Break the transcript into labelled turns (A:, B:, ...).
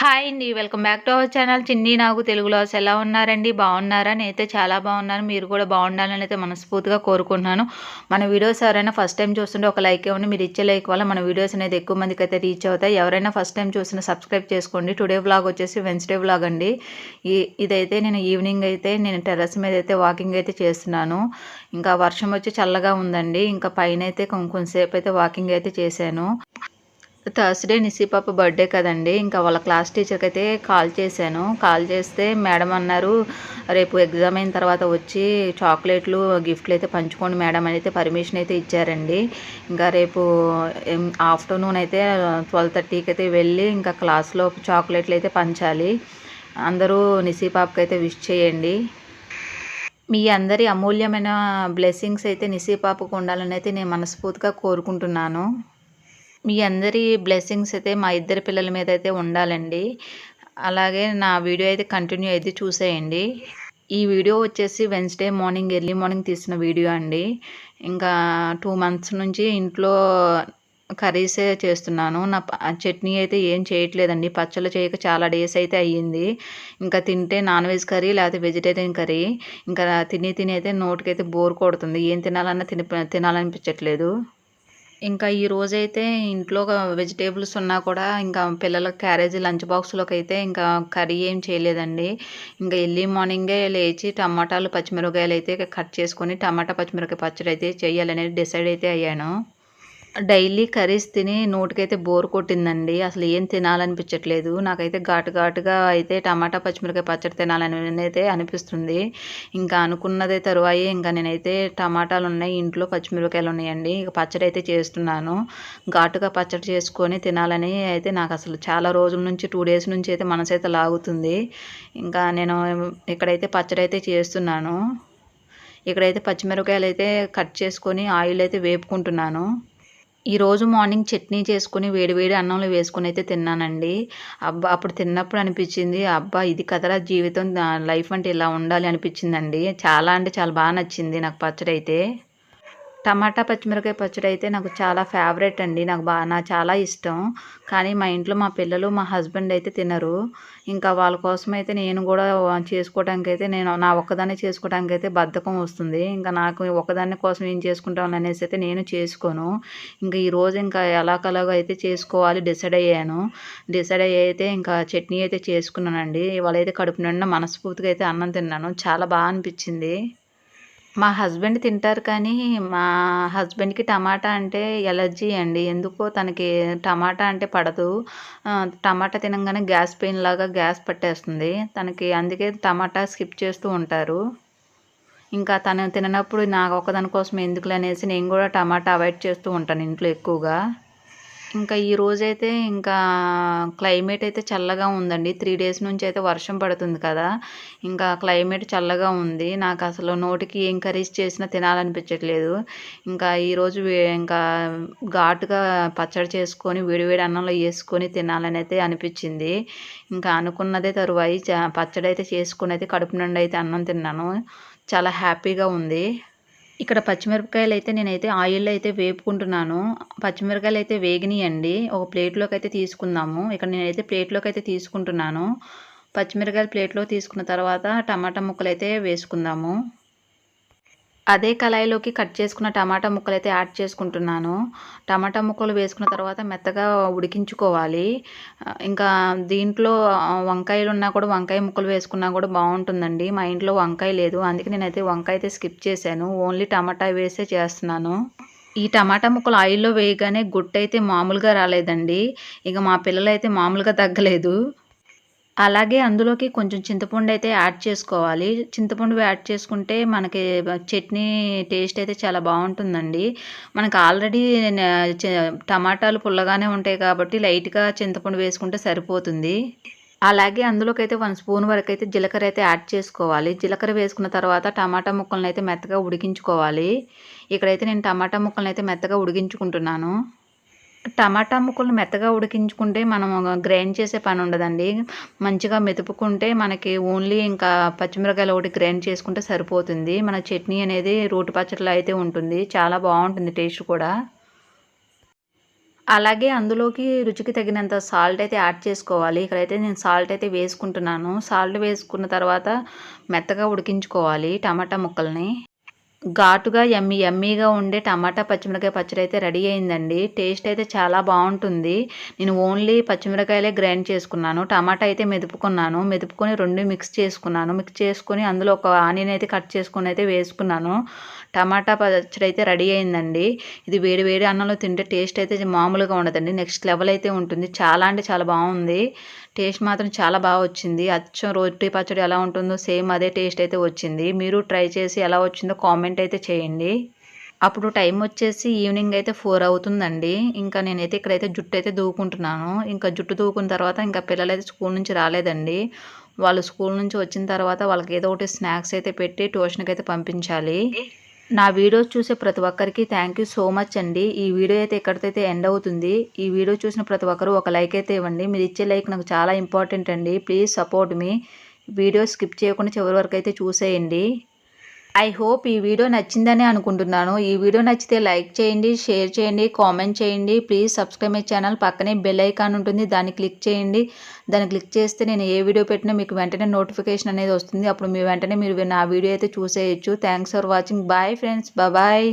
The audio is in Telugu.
A: హాయ్ అండి welcome back to our channel. చిన్ని నాకు తెలుగులో అసలు ఎలా ఉన్నారండి? బాగున్నారా? నేనైతే చాలా బాగున్నాను. మీరు కూడా బాగుండాలని అయితే మనస్ఫూర్తిగా కోరుకుంటున్నాను. మన వీడియోస్ ఎవరైనా ఫస్ట్ టైం చూస్తుంటే ఒక లైక్ ఇవ్వండి. మీరు ఇచ్చే లైక్ వల్ల మన వీడియోస్ అనేది ఎక్కువ మందికి అయితే రీచ్ అవుతాయి. ఎవరైనా ఫస్ట్ టైం చూసిన సబ్స్క్రైబ్ చేసుకోండి. టుడే వ్లాగ్ వచ్చేసి వెన్స్డే వ్లాగ్ అండి. ఈ ఇదైతే నేను ఈవినింగ్ అయితే నేను టెర్రస్ మీద అయితే వాకింగ్ అయితే చేస్తున్నాను. ఇంకా వర్షం వచ్చి చల్లగా ఉందండి. ఇంకా పైన అయితే కొంచెంసేపు అయితే వాకింగ్ అయితే చేశాను. థర్స్డే నిసి పాప బర్త్డే కదండి ఇంకా వాళ్ళ క్లాస్ టీచర్కి అయితే కాల్ చేశాను. కాల్ చేస్తే మేడం అన్నారు రేపు ఎగ్జామ్ అయిన తర్వాత వచ్చి చాక్లెట్లు గిఫ్ట్లు అయితే పంచుకోండి మేడం అని అయితే పర్మిషన్ అయితే ఇచ్చారండి. ఇంకా రేపు ఆఫ్టర్నూన్ అయితే ట్వెల్వ్ థర్టీకి అయితే వెళ్ళి ఇంకా క్లాస్లో చాక్లెట్లు అయితే పంచాలి. అందరూ నిసి పాపకి అయితే విష్ చేయండి. మీ అందరి అమూల్యమైన బ్లెస్సింగ్స్ అయితే నిసి పాపకు ఉండాలని అయితే నేను మనస్ఫూర్తిగా కోరుకుంటున్నాను. మీ అందరి బ్లెస్సింగ్స్ అయితే మా ఇద్దరి పిల్లల మీద అయితే ఉండాలండి. అలాగే నా వీడియో అయితే కంటిన్యూ అయితే చూసేయండి. ఈ వీడియో వచ్చేసి వెన్స్డే మార్నింగ్ ఎర్లీ మార్నింగ్ తీసిన వీడియో అండి. ఇంకా టూ మంత్స్ నుంచి ఇంట్లో కర్రీసే చేస్తున్నాను. నా చట్నీ అయితే ఏం చేయట్లేదండి. పచ్చళ్ళు చేయక చాలా డేస్ అయితే అయ్యింది. ఇంకా తింటే నాన్ వెజ్ కర్రీ లేకపోతే వెజిటేరియన్ కర్రీ. ఇంకా తిని తిని అయితే నోటికైతే బోర్ కొడుతుంది. ఏం తినాలన్నా తిని తినాలనిపించట్లేదు. ఇంకా ఈ రోజైతే ఇంట్లో వెజిటేబుల్స్ ఉన్నా కూడా ఇంకా పిల్లల క్యారేజీ లంచ్ బాక్స్లోకి అయితే ఇంకా కర్రీ ఏం చేయలేదండి. ఇంకా ఎర్లీ మార్నింగే లేచి టమాటాలు పచ్చిమిరపకాయలు అయితే కట్ చేసుకొని టమాటా పచ్చిమిరపకాయ పచ్చడి అయితే చేయాలనేది డిసైడ్ అయితే అయ్యాను. డైలీ కర్రీస్ తిని నోటికైతే బోర్ కొట్టిందండి. అసలు ఏం తినాలనిపించట్లేదు. నాకైతే ఘాటు ఘాటుగా అయితే టమాటా పచ్చిమిరకాయ పచ్చడి తినాలని అయితే అనిపిస్తుంది. ఇంకా అనుకున్నదే తరువాయి. ఇంకా నేనైతే టమాటాలు ఉన్నాయి ఇంట్లో పచ్చిమిరకాయలు ఉన్నాయండి ఇక పచ్చడి అయితే చేస్తున్నాను. ఘాటుగా పచ్చడి చేసుకొని తినాలని అయితే నాకు అసలు చాలా రోజుల నుంచి టూ డేస్ నుంచి అయితే మనసు అయితే లాగుతుంది. ఇంకా నేను ఇక్కడైతే పచ్చడి అయితే చేస్తున్నాను. ఇక్కడైతే పచ్చిమిరపకాయలు అయితే కట్ చేసుకొని ఆయిల్ అయితే వేపుకుంటున్నాను. ఈరోజు మార్నింగ్ చట్నీ చేసుకుని వేడివేడి అన్నంలో వేసుకుని అయితే తిన్నానండి. అబ్బా అప్పుడు తిన్నప్పుడు అనిపించింది అబ్బా ఇది కదరా జీవితం లైఫ్ అంటే ఇలా ఉండాలి అనిపించిందండి. చాలా అంటే చాలా బాగా నచ్చింది నాకు పచ్చడి అయితే. టమాటా పచ్చిమిరకాయ పచ్చడి అయితే నాకు చాలా ఫేవరెట్ అండి. నాకు బాగా నా చాలా ఇష్టం. కానీ మా ఇంట్లో మా పిల్లలు మా హస్బెండ్ అయితే తినరు. ఇంకా వాళ్ళ కోసం అయితే నేను కూడా చేసుకోవడానికి అయితే నేను నా ఒక్కదాన్ని చేసుకోవడానికి అయితే బద్ధకం వస్తుంది. ఇంకా నాకు ఒకదాన్ని కోసం ఏం చేసుకుంటాను అనేసి అయితే నేను చేసుకోను. ఇంకా ఈరోజు ఇంకా ఎలా ఎలాగలాగో అయితే చేసుకోవాలి డిసైడ్ అయ్యాను. డిసైడ్ అయ్యి అయితే ఇంకా చట్నీ అయితే చేసుకున్నానండి. ఇవాళ అయితే కడుపు నిండా మనస్ఫూర్తిగా అయితే అన్నం తిన్నాను. చాలా బాగా అనిపించింది. మా హస్బెండ్ తింటారు కానీ మా హస్బెండ్కి టమాటా అంటే ఎలర్జీ అండి. ఎందుకో తనకి టమాటా అంటే పడదు. టమాటా తినగానే గ్యాస్ పెయిన్ లాగా గ్యాస్ పట్టేస్తుంది. తనకి అందుకే టమాటా స్కిప్ చేస్తూ ఉంటారు. ఇంకా తను తిననప్పుడు నాకు ఒకదాని కోసం ఎందుకులే అనేసి నేను కూడా టమాటా అవాయిడ్ చేస్తూ ఉంటాను ఇంట్లో ఎక్కువగా. ఇంకా ఈ రోజైతే ఇంకా క్లైమేట్ అయితే చల్లగా ఉందండి. త్రీ డేస్ నుంచి అయితే వర్షం పడుతుంది కదా. ఇంకా క్లైమేట్ చల్లగా ఉంది. నాకు అసలు నోటికి ఏం కర్రీస్ చేసినా తినాలనిపించట్లేదు. ఇంకా ఈరోజు ఇంకా ఘాటుగా పచ్చడి చేసుకొని వేడివేడి అన్నంలో వేసుకొని తినాలని అయితే అనిపించింది. ఇంకా అనుకున్నదే తరువాయి. పచ్చడి అయితే చేసుకుని అయితే కడుపు నుండి అయితే అన్నం తిన్నాను. చాలా హ్యాపీగా ఉంది. ఇక్కడ పచ్చిమిరపకాయలు అయితే నేనైతే ఆయిల్లో అయితే వేపుకుంటున్నాను. పచ్చిమిరపకాయలు అయితే వేగినాయండి. ఒక ప్లేట్లోకి అయితే తీసుకుందాము. ఇక్కడ నేనైతే ప్లేట్లోకి అయితే తీసుకుంటున్నాను. పచ్చిమిరపకాయలు ప్లేట్లో తీసుకున్న తర్వాత టమాటా ముక్కలు అయితే వేసుకుందాము. అదే కళాయిలోకి కట్ చేసుకున్న టమాటా ముక్కలు అయితే యాడ్ చేసుకుంటున్నాను. టమాటా ముక్కలు వేసుకున్న తర్వాత మెత్తగా ఉడికించుకోవాలి. ఇంకా దీంట్లో వంకాయలు ఉన్నా కూడా వంకాయ ముక్కలు వేసుకున్నా కూడా బాగుంటుందండి. మా ఇంట్లో వంకాయ లేదు. అందుకే నేనైతే వంకాయ అయితే స్కిప్ చేశాను. ఓన్లీ టమాటా వేసే చేస్తున్నాను. ఈ టమాటా ముక్కలు ఆయిల్లో వేయగానే గుట్ట అయితే మామూలుగా రాలేదండి. ఇక మా పిల్లలు అయితే మామూలుగా తగ్గలేదు. అలాగే అందులోకి కొంచెం చింతపండు అయితే యాడ్ చేసుకోవాలి. చింతపండు యాడ్ చేసుకుంటే మనకి చట్నీ టేస్ట్ అయితే చాలా బాగుంటుందండి. మనకు ఆల్రెడీ టమాటాలు పుల్లగానే ఉంటాయి కాబట్టి లైట్గా చింతపండు వేసుకుంటే సరిపోతుంది. అలాగే అందులోకి అయితే వన్ స్పూన్ వరకు అయితే జీలకర్ర అయితే యాడ్ చేసుకోవాలి. జీలకర్ర వేసుకున్న తర్వాత టమాటా ముక్కలను అయితే మెత్తగా ఉడికించుకోవాలి. ఇక్కడైతే నేను టమాటా ముక్కలను అయితే మెత్తగా ఉడికించుకుంటున్నాను. టమాటా ముక్కలు మెత్తగా ఉడికించుకుంటే మనం గ్రైండ్ చేసే పని ఉండదండి. మంచిగా మెతుపుకుంటే మనకి ఓన్లీ ఇంకా పచ్చిమిరకాయలు ఒకటి గ్రైండ్ చేసుకుంటే సరిపోతుంది. మన చట్నీ అనేది రోటి పచ్చడిలో అయితే ఉంటుంది. చాలా బాగుంటుంది టేస్ట్ కూడా. అలాగే అందులోకి రుచికి తగినంత సాల్ట్ అయితే యాడ్ చేసుకోవాలి. ఇక్కడైతే నేను సాల్ట్ అయితే వేసుకుంటున్నాను. సాల్ట్ వేసుకున్న తర్వాత మెత్తగా ఉడికించుకోవాలి టమాటా ముక్కల్ని. ఘాటుగా యమ్మీ యమ్మీగా ఉండే టమాటా పచ్చిమిరకాయ పచ్చడి అయితే రెడీ అయిందండి. టేస్ట్ అయితే చాలా బాగుంటుంది. నేను ఓన్లీ పచ్చిమిరకాయలే గ్రైండ్ చేసుకున్నాను. టమాటా అయితే మెదుపుకున్నాను. మెదుపుకొని రెండు మిక్స్ చేసుకున్నాను. మిక్స్ చేసుకొని అందులో ఒక ఆనియన్ అయితే కట్ చేసుకొని అయితే వేసుకున్నాను. టమాటా పచ్చడి అయితే రెడీ అయిందండి. ఇది వేడి వేడి అన్నంలో తింటే టేస్ట్ అయితే మామూలుగా ఉండదండి. నెక్స్ట్ లెవెల్ అయితే ఉంటుంది. చాలా అంటే చాలా బాగుంది. టేస్ట్ మాత్రం చాలా బాగా వచ్చింది. అచ్చం రొట్టి పచ్చడి ఎలా ఉంటుందో సేమ్ అదే టేస్ట్ అయితే వచ్చింది. మీరు ట్రై చేసి ఎలా వచ్చిందో కామెంట్ కామెంట్ అయితే చేయండి. అప్పుడు టైం వచ్చేసి ఈవినింగ్ అయితే ఫోర్ అవుతుందండి. ఇంకా నేనైతే ఇక్కడైతే జుట్టు అయితే దూకుంటున్నాను. ఇంకా జుట్టు దూకున్న తర్వాత ఇంకా పిల్లలు అయితే స్కూల్ నుంచి రాలేదండి. వాళ్ళు స్కూల్ నుంచి వచ్చిన తర్వాత వాళ్ళకి ఏదో ఒకటి స్నాక్స్ అయితే పెట్టి ట్యూషన్కి అయితే పంపించాలి. నా వీడియోస్ చూసే ప్రతి ఒక్కరికి థ్యాంక్ యూ సో మచ్ అండి. ఈ వీడియో అయితే ఎక్కడికైతే ఎండ్ అవుతుంది ఈ వీడియో చూసిన ప్రతి ఒక్కరు ఒక లైక్ అయితే ఇవ్వండి. మీరు ఇచ్చే లైక్ నాకు చాలా ఇంపార్టెంట్ అండి. ప్లీజ్ సపోర్ట్ మీ వీడియో స్కిప్ చేయకుండా చివరి వరకు అయితే చూసేయండి. ఐ హోప్ ఈ వీడియో నచ్చిందని అనుకుంటున్నాను. ఈ వీడియో నచ్చితే లైక్ చేయండి షేర్ చేయండి కామెంట్ చేయండి. ప్లీజ్ సబ్స్క్రైబ్ మై ఛానల్ పక్కనే బెల్ ఐకాన్ ఉంటుంది దాన్ని క్లిక్ చేయండి. దాన్ని క్లిక్ చేస్తే నేను ఏ వీడియో పెట్టినా మీకు వెంటనే నోటిఫికేషన్ అనేది వస్తుంది. అప్పుడు మీ వెంటనే మీరు నా వీడియో అయితే చూసేయచ్చు. Thanks for watching bye friends bye